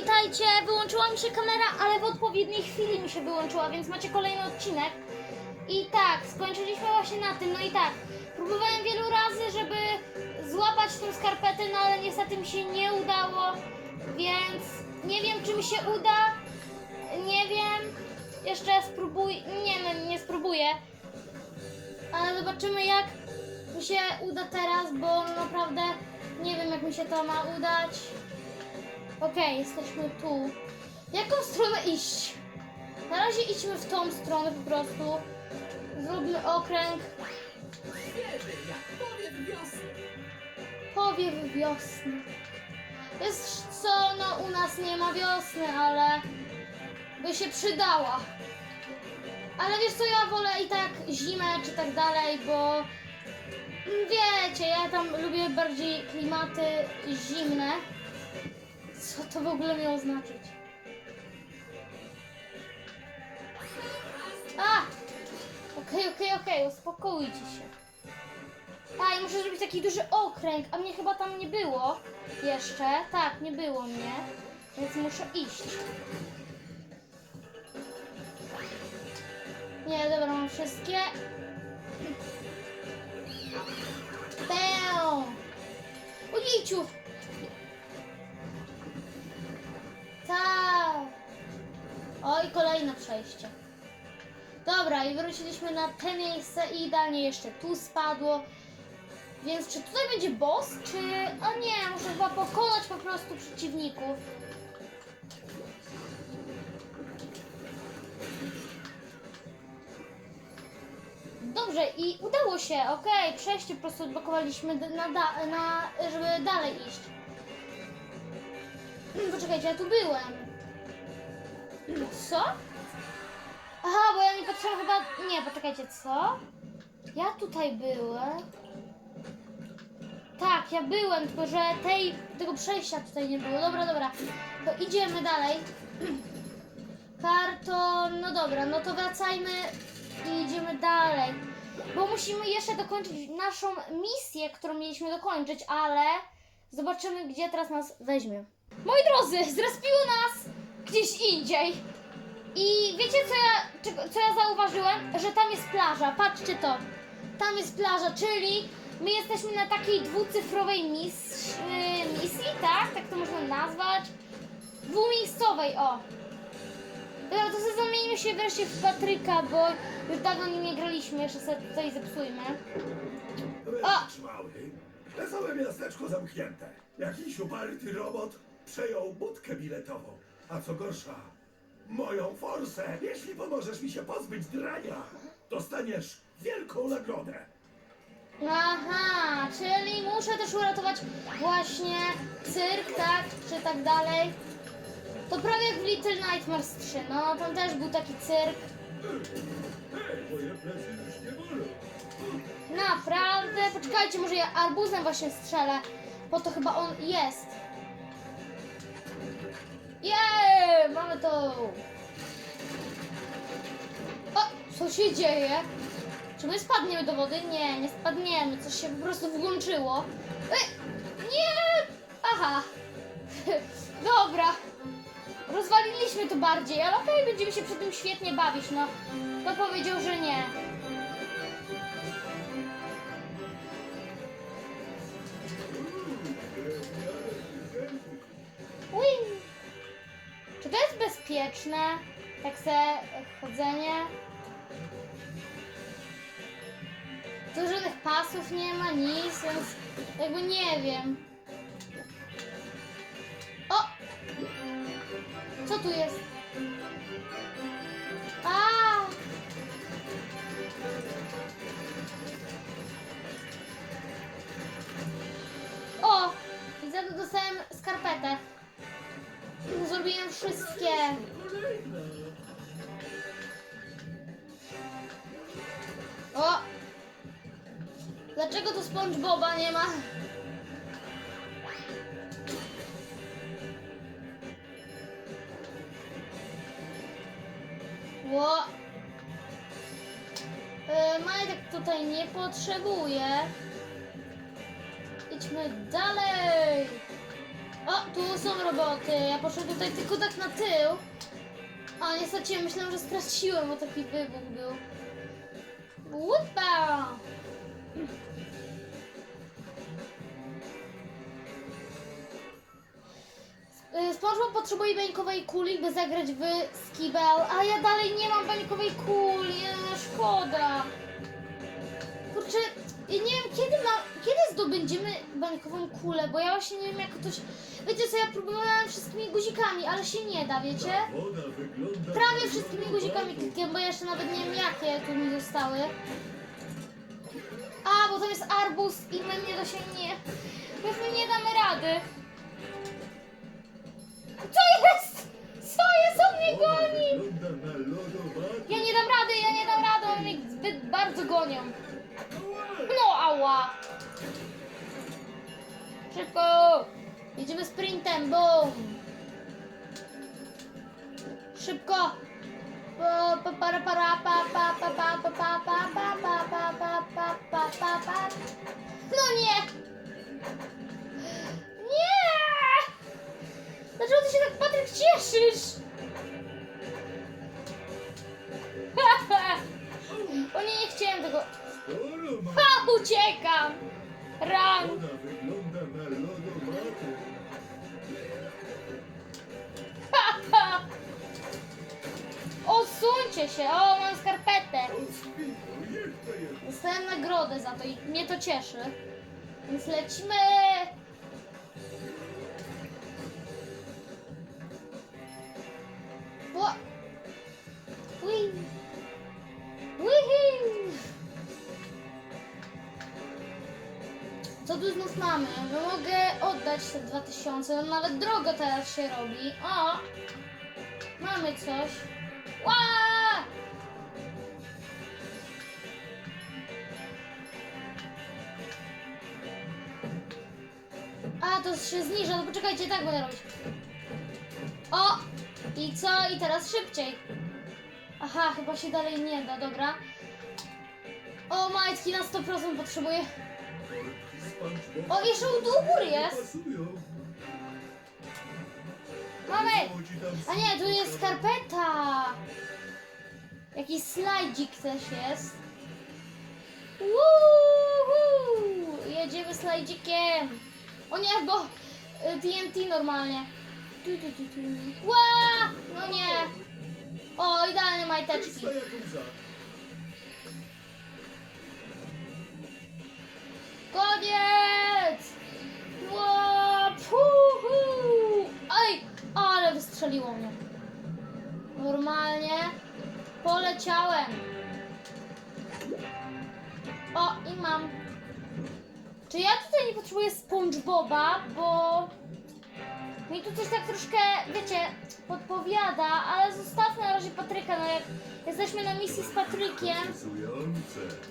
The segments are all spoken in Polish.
witajcie! Wyłączyła mi się kamera, ale w odpowiedniej chwili mi się wyłączyła, więc macie kolejny odcinek. I tak, skończyliśmy właśnie na tym, no i tak. Próbowałem wielu razy, żeby złapać tą skarpetę, no ale niestety mi się nie udało, więc nie wiem, czy mi się uda. Nie wiem. Jeszcze spróbuj. Nie, no, nie spróbuję. Ale zobaczymy, jak mi się uda teraz, bo naprawdę nie wiem, jak mi się to ma udać. Okej, jesteśmy tu. W jaką stronę iść? Na razie idźmy w tą stronę po prostu. Zróbmy okręg. Świeży powiew wiosny. Powiew wiosny. Jest co, no u nas nie ma wiosny, ale by się przydała. Ale wiesz co, ja wolę i tak zimę czy tak dalej, bo wiecie, ja tam lubię bardziej klimaty zimne. Co to w ogóle miało znaczyć? A! Okej, okej, okej, uspokójcie się. A, i muszę zrobić taki duży okręg, a mnie chyba tam nie było jeszcze. Tak, nie było mnie, więc muszę iść. Nie, dobra, mam wszystkie. Bę! Ojejciu! Tak. Oj, kolejne przejście. Dobra, i wróciliśmy na te miejsce i idealnie jeszcze tu spadło. Więc czy tutaj będzie boss, czy... O nie, muszę chyba pokonać po prostu przeciwników. Dobrze, i udało się, okej, przejście po prostu odblokowaliśmy na, na, żeby dalej iść. Poczekajcie, ja tu byłem. Co? Aha, bo ja nie patrzyłam chyba... Nie, poczekajcie, co? Ja tutaj byłem. Tak, ja byłem, tylko że tej, tego przejścia tutaj nie było. Dobra, dobra. To idziemy dalej. Karton, no dobra, no to wracajmy i idziemy dalej. Bo musimy jeszcze dokończyć naszą misję, którą mieliśmy dokończyć, ale zobaczymy, gdzie teraz nas weźmie. Moi drodzy, zrespiło nas gdzieś indziej. I wiecie, co ja, co ja zauważyłem? Że tam jest plaża. Patrzcie to. Tam jest plaża, czyli my jesteśmy na takiej dwucyfrowej mis, yy, misji, tak? Tak to można nazwać. Dwumiejscowej, o. Dobra, to sobie zamienimy się wreszcie w Patryka, bo już dawno nim nie graliśmy. Jeszcze sobie tutaj zepsujmy. O! Mały. Całe miasteczko zamknięte. Jakiś uparty robot przejął budkę biletową. A co gorsza, moją forsę. Jeśli pomożesz mi się pozbyć drania, dostaniesz wielką nagrodę. Aha, czyli muszę też uratować właśnie cyrk, tak? Czy tak dalej. To prawie jak w Little Nightmares 3, no tam też był taki cyrk. Naprawdę? Poczekajcie, może ja arbuzem właśnie strzelę, bo to chyba on jest. Jej, mamy to. O, co się dzieje? Czy my spadniemy do wody? Nie, nie spadniemy, coś się po prostu włączyło. Ej, nie! Aha. Dobra. Rozwaliliśmy to bardziej, ale okej, będziemy się przy tym świetnie bawić, no. Kto powiedział, że nie? Czy to jest bezpieczne? Tak se chodzenie? Tu żadnych pasów nie ma, nic, więc jakby nie wiem. O! Co tu jest? A! O! Widzę, że dostałem skarpetę. Zrobiłem wszystkie. O! Dlaczego tu SpongeBoba nie ma? Ło! E, Majtek tutaj nie potrzebuje. Idźmy dalej. O, tu są roboty. Ja poszedłem tutaj tylko tak na tył. A niestety myślałem, że straciłem, bo taki wybuch był. Łupa! Y, SpongeBob potrzebuje bańkowej kuli, by zagrać w Skibel, a ja dalej nie mam bańkowej kuli, no szkoda. Kurczę, ja nie wiem kiedy kiedy zdobędziemy bańkową kulę, bo ja właśnie nie wiem jak to się... Wiecie co, ja próbowałam wszystkimi guzikami, ale się nie da, wiecie? Prawie wszystkimi guzikami klikłem, bo jeszcze nawet nie wiem jakie tu mi zostały. A, bo to jest arbus i my nie dosięgnie. Już my nie damy rady. Co jest? Co jest? On mnie goni! Ja nie dam rady, ja nie dam rady, oni mnie zbyt bardzo gonią. No, ała! Szybko! Jedziemy sprintem, boom! Szybko! Pa, pa, para, para, pa, pa, pa, pa, pa, pa, pa, pa, pa, pa, pa, pa, pa, pa, pa. No nie! Nie! Dlaczego ty się tak, Patryk, cieszysz? O nie, nie chciałem tego. Ha, uciekam! Ran! Ha! Osuńcie się! O, mam skarpetę! Dostałem nagrodę za to i mnie to cieszy. Więc lecimy! What? Wee! Wee! Co tu znów mamy? No mogę oddać te 2000, no nawet drogo teraz się robi. O! Mamy coś. Ła! A, to się zniża, no poczekajcie, tak będę robić. O! I co? I teraz szybciej. Aha, chyba się dalej nie da, dobra. O, majtki na 100% potrzebuję. O, jeszcze u do góry jest. Mamy! A nie, tu jest skarpeta. Jakiś slajdzik też jest. Woohoo! Jedziemy slajdzikiem. O nie, bo y, TNT normalnie. Tu, tu. Ła! No nie. O, idealne majteczki. Koniec! Ła! Puhu! Ej, ale wystrzeliło mnie. Normalnie poleciałem. O, i mam. Czy ja tutaj nie potrzebuję SpongeBoba, bo mi tu coś tak troszkę, wiecie, podpowiada, ale zostawmy na razie Patryka, no jak jesteśmy na misji z Patrykiem,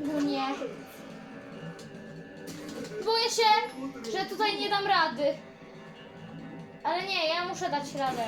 no nie. Boję się, że tutaj nie dam rady. Ale nie, ja muszę dać radę.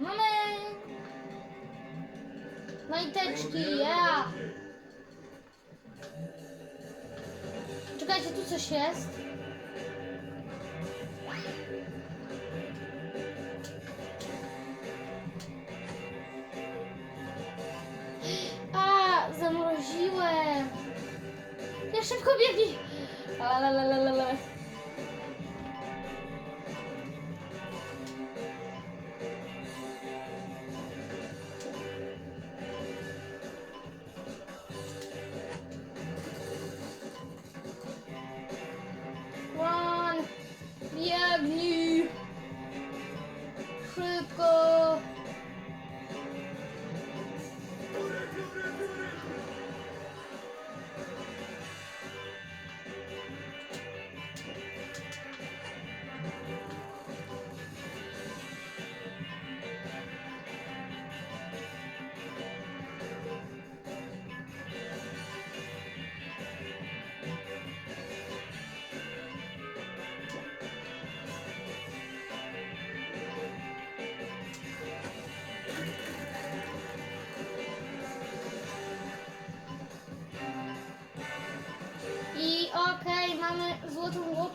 Mamy majteczki, ja. Czekajcie, tu coś jest. Szybko biegnij. La, la, la, la, la, la.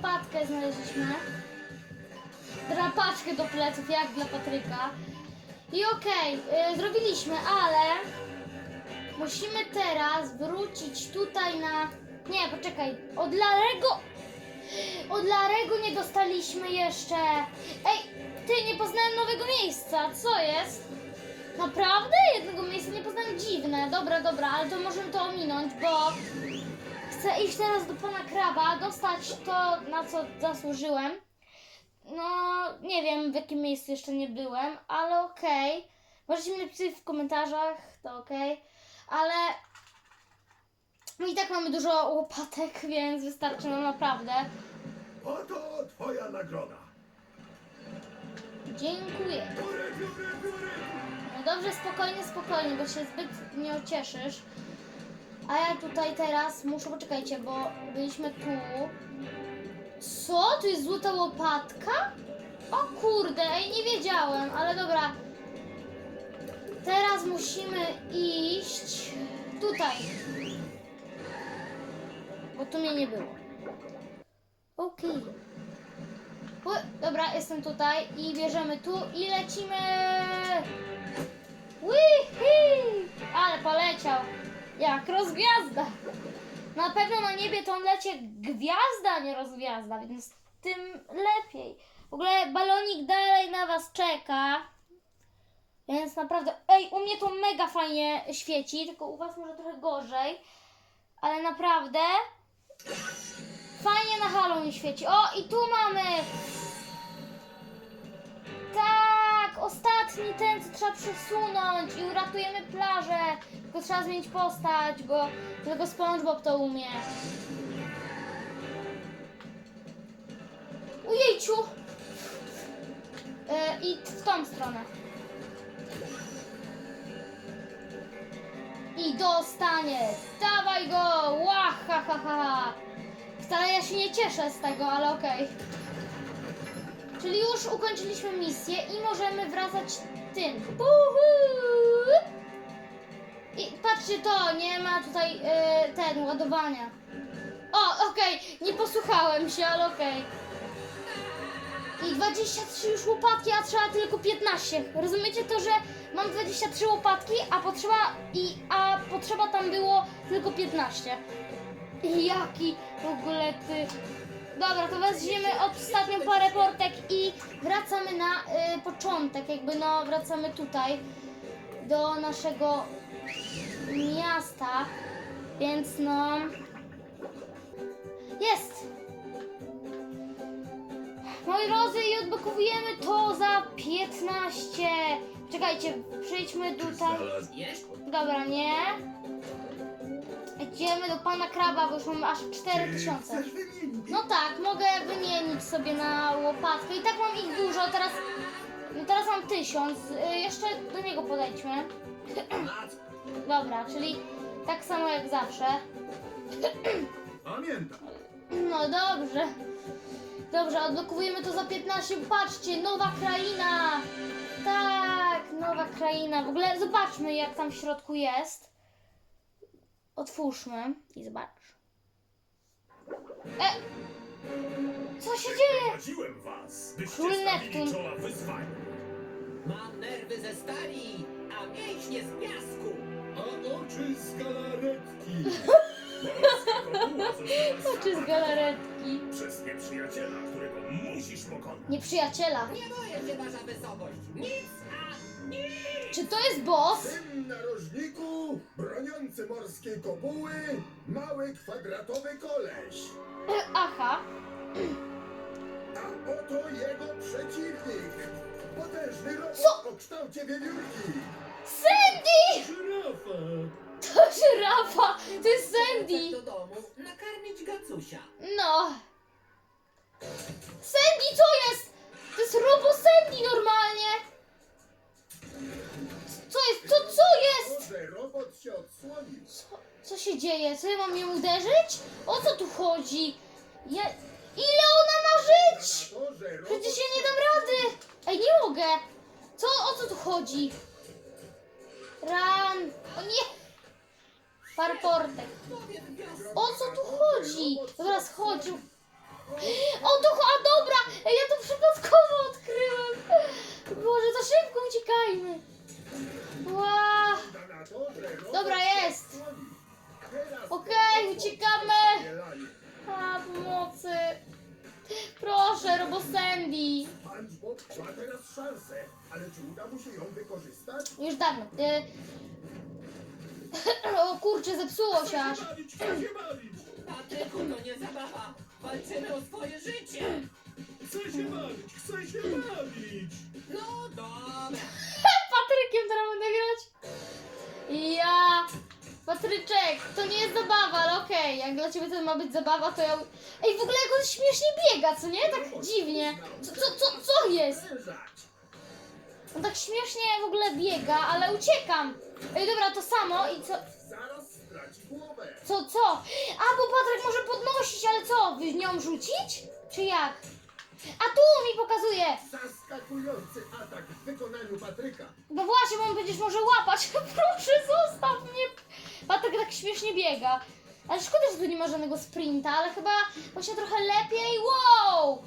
Łopatkę znaleźliśmy. Drapaczkę do pleców, jak dla Patryka. I okej, y, zrobiliśmy, ale musimy teraz wrócić tutaj na... Nie, poczekaj, od Larego... Od Larego nie dostaliśmy jeszcze. Ej, ty, nie poznałem nowego miejsca, co jest? Naprawdę? Jednego miejsca nie poznałem, dziwne. Dobra, dobra, ale to możemy to ominąć, bo chcę iść teraz do pana Kraba, dostać to, na co zasłużyłem. No, nie wiem w jakim miejscu jeszcze nie byłem, ale okej. Możecie mi napisać w komentarzach, to okej. Ale no i tak mamy dużo łopatek, więc wystarczy nam naprawdę. Oto twoja nagroda. Dziękuję. No dobrze, spokojnie, spokojnie, bo się zbyt nie ocieszysz. A ja tutaj teraz muszę, poczekajcie, bo byliśmy tu. Co? Tu jest złota łopatka? O kurde, ej, nie wiedziałem, ale dobra. Teraz musimy iść tutaj. Bo tu mnie nie było. Okej. U, Dobra, jestem tutaj i bierzemy tu i lecimy. Jak rozgwiazda. Na pewno na niebie to on lecie gwiazda, a nie rozgwiazda, więc tym lepiej. W ogóle balonik dalej na was czeka. Więc naprawdę, ej, u mnie to mega fajnie świeci, tylko u was może trochę gorzej. Ale naprawdę fajnie na Halloween świeci. O, i tu mamy tak, ostatni ten, co trzeba przesunąć i uratujemy plażę. Tylko trzeba zmienić postać, bo tylko SpongeBob to umie. Ujejciu! E, I w tą stronę. I dostanie. Dawaj go! Ła, ha, ha, ha. Wcale ja się nie cieszę z tego, ale okej. Czyli już ukończyliśmy misję i możemy wracać tym. Uhu! I patrzcie to, nie ma tutaj e, ten ładowania. O, okej, nie posłuchałem się, ale okej. I 23 już łopatki, a trzeba tylko 15. Rozumiecie to, że mam 23 łopatki, a potrzeba i a potrzeba tam było tylko 15. I jaki w ogóle ty. Dobra, to weźmiemy ostatnią parę portek i wracamy na y, początek, jakby no wracamy tutaj do naszego miasta, więc no jest! Moi drodzy, i odblokowujemy to za 15. Czekajcie, przejdźmy tutaj. Dobra, nie. Idziemy do pana kraba, bo już mamy aż Ty 4000. chcesz wymienić? No tak, mogę wymienić sobie na łopatkę. I tak mam ich dużo, teraz, no teraz mam 1000. Y, Jeszcze do niego podejdźmy. Dobra, czyli tak samo jak zawsze. Pamiętam. No dobrze. Dobrze, odblokowujemy to za 15. Patrzcie, nowa kraina! Tak, nowa kraina. W ogóle zobaczmy, jak tam w środku jest. Otwórzmy i zobacz. E! Co się dzieje? Prowadziłem was, byście Król stawili Neptun. czoła. Mam nerwy ze stali, a mięśnie z piasku. A oczy z galaretki. Oczy z galaretki. przez nieprzyjaciela, którego musisz pokonać. Nieprzyjaciela. Nie boję się wasza wysokość. Nic. Czy to jest boss? W tym narożniku, broniący morskiej kopuły, mały kwadratowy koleś. E, Aha. A oto jego przeciwnik. Potężny robot Co? o kształcie wiewiórki. Sandy! Żyrafa. To żyrafa! To jest Sandy! Do domu nakarmić gacusia. No. Sandy, dzieje? Co ja mam ją uderzyć? O co tu chodzi? Ja... Ile ona ma żyć? Przecież ja nie dam rady. Ej, nie mogę. Co, o co tu chodzi? Ran. O nie. Parportek. O co tu chodzi? Dobra, schodź. O, to, a dobra, ja to przypadkowo odkryłem. Boże, za szybko uciekajmy. Robot Dobra, jest. Okej, robot uciekamy. A, pomocy. Proszę, Robo Sandy. Ma teraz szansę, ale czy uda mu się ją wykorzystać? Już dawno. Y... O kurczę, zepsuło się aż. bawić, chcę się bawić! Patryku, to nie zabawa. Walczymy o swoje życie. Chcę się bawić, chcę się bawić! No dobra. Patrykiem teraz będę grać. Ja. Patryczek, to nie jest zabawa, ale okej. Jak dla ciebie to ma być zabawa, to ja. Ej, w ogóle jak on śmiesznie biega, co nie? Tak dziwnie. Co, co, co, co jest? On tak śmiesznie w ogóle biega, ale uciekam. Ej, dobra, to samo i co? Co, co? A, bo Patryk może podnosić, ale co? Nią rzucić? Czy jak? A tu mi pokazuje. Zaskakujący atak w wykonaniu Patryka. No właśnie, bo on będziesz może łapać. Proszę, zostaw mnie. Patryk tak śmiesznie biega. Ale szkoda, że tu nie ma żadnego sprinta, ale chyba właśnie trochę lepiej. Wow!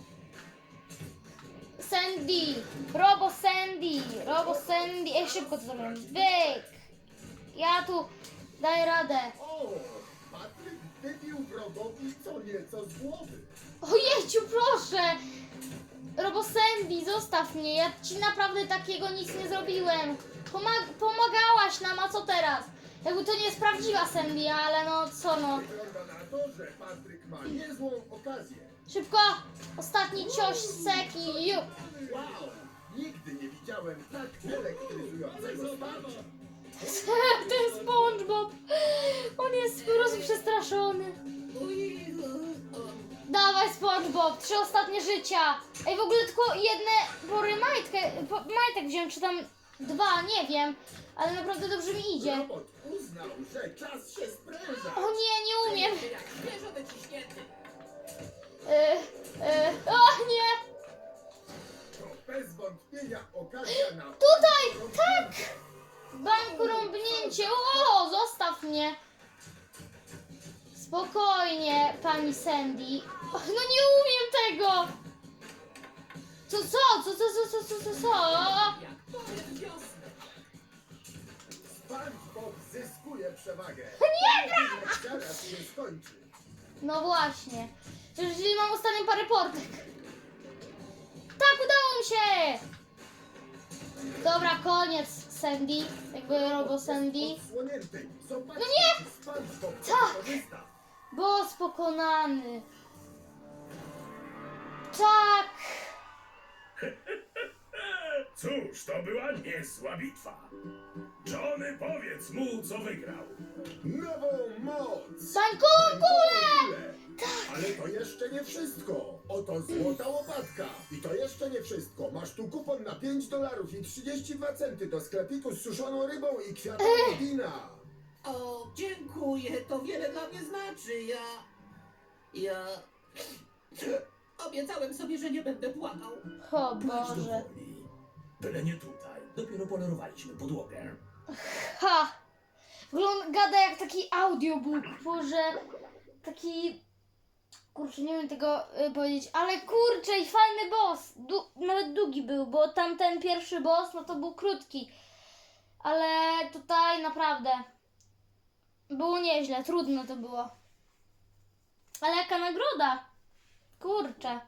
Sandy! Robo Sandy! Robo Sandy! Ej, szybko to zrobię. Byk! Ja tu daję radę. O, Patryk wybił wrogowi co nieco z głowy. Ojejciu, proszę! Robo Sandy, zostaw mnie. Ja ci naprawdę takiego nic nie zrobiłem. Pomag pomagałaś nam, a co teraz? Jakby to nie jest prawdziwa Sandy, ale no co no. Wygląda na to, że Patryk ma niezłą okazję. Szybko! Ostatni cios seki. Ju. Wow! Nigdy nie widziałem tak elektryzującego starcia. Ten SpongeBob. On jest po prostu przestraszony. Ujej, o, Dawaj SpongeBob, trzy ostatnie życia. Ej, w ogóle tylko jedne pory majtkę, po, majtek wziąłem, czy tam dwa, nie wiem. Ale naprawdę dobrze mi idzie. Robot uznał, że czas się spręża. O nie, nie umiem. Jak świeżo wyciśnięty. Yy, yy, o nie! To bez wątpienia okazja na... Tutaj! Tak! Banku rąbnięcie! O, zostaw mnie! Spokojnie, pani Sandy. Och, No nie umiem tego! Co, co, co, co, co, co, co, co, co? Jak powiem wiosnę. SpongeBob zyskuje przewagę. Nie gra! Zaraz się skończy. No właśnie. Czyli mam ostatnią parę portek. Tak, udało mi się! Dobra, koniec, Sandy. Jakby robo Sandy. Odsłonięty. Zobaczcie, No nie! czy SpongeBob Tak! Boss pokonany. Tak! Cóż, to była niezła bitwa. Johnny, powiedz mu, co wygrał. Nową moc! Bańkową kulę! Ale to jeszcze nie wszystko. Oto złota łopatka. I to jeszcze nie wszystko. Masz tu kupon na 5 dolarów i 32 centy do sklepiku z suszoną rybą i kwiatami wina. O, dziękuję, to wiele dla mnie znaczy. Ja. Ja. Obiecałem sobie, że nie będę płakał. O do Boże. woli. Byle nie tutaj. Dopiero polerowaliśmy podłogę. Ha! Wygląda gada jak taki audiobook. Boże, taki... Kurczę, nie wiem tego y, powiedzieć, ale kurczę i fajny boss. Du nawet długi był, bo tamten pierwszy boss, no to był krótki. Ale tutaj naprawdę było nieźle, trudno to było. Ale jaka nagroda? Kurczę.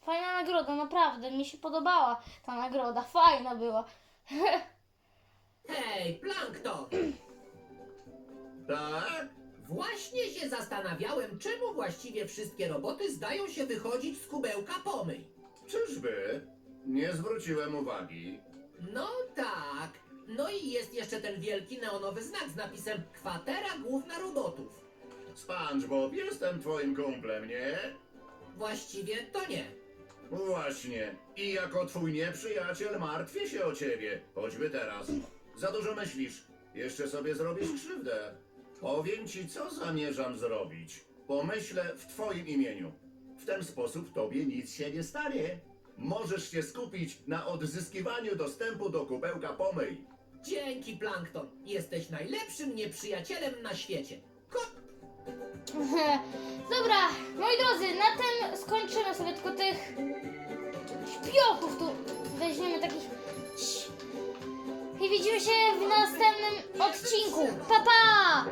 Fajna nagroda, naprawdę. Mi się podobała ta nagroda. Fajna była. Hej, Plankton! Tak? Właśnie się zastanawiałem, czemu właściwie wszystkie roboty zdają się wychodzić z kubełka pomyj. Czyżby? Nie zwróciłem uwagi. No tak. No i jest jeszcze ten wielki neonowy znak z napisem Kwatera Główna Robotów. SpongeBob, jestem twoim kumplem, nie? Właściwie to nie. Właśnie. I jako twój nieprzyjaciel martwię się o ciebie. Choćby teraz. Za dużo myślisz. Jeszcze sobie zrobisz krzywdę. Powiem ci, co zamierzam zrobić. Pomyślę w twoim imieniu. W ten sposób tobie nic się nie stanie. Możesz się skupić na odzyskiwaniu dostępu do kubełka pomyj. Dzięki, Plankton. Jesteś najlepszym nieprzyjacielem na świecie. Ko Dobra, moi drodzy, na tym skończymy sobie tylko tych szpiochów tu weźmiemy takich. I widzimy się w następnym odcinku. Pa pa!